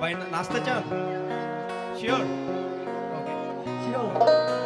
ভাই নাচতে চান শিওর ওকে শিওর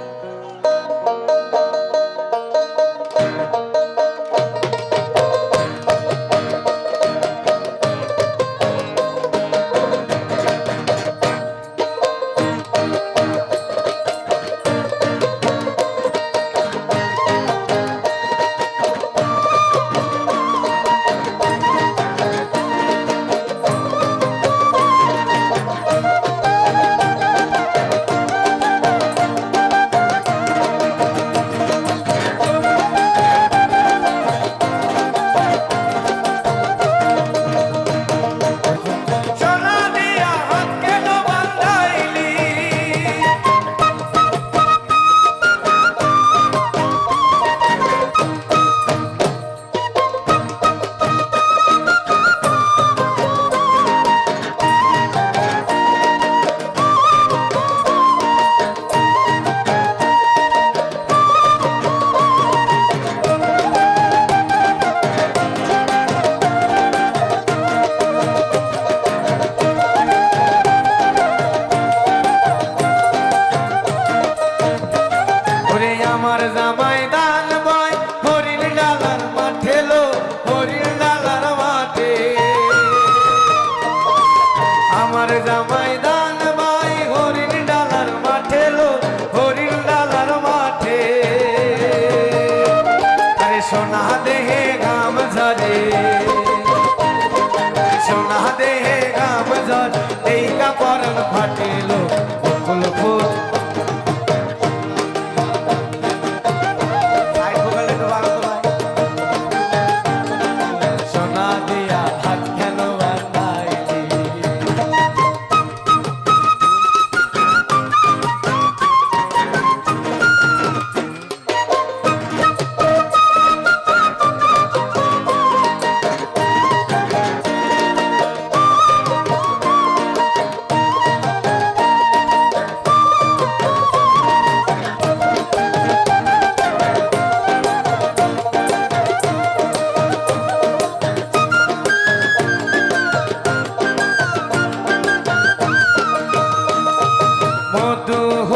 sonate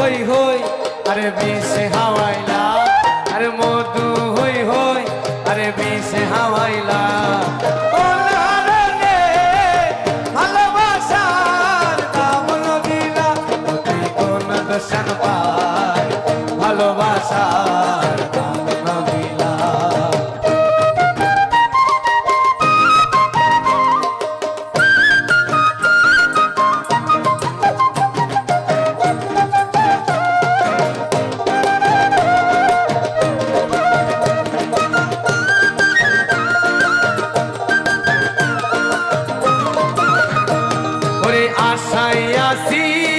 হই হই আরে বিষে হাওয়াইলা আরে মধু হই হই আরে বিষে হাওয়াইলা। see.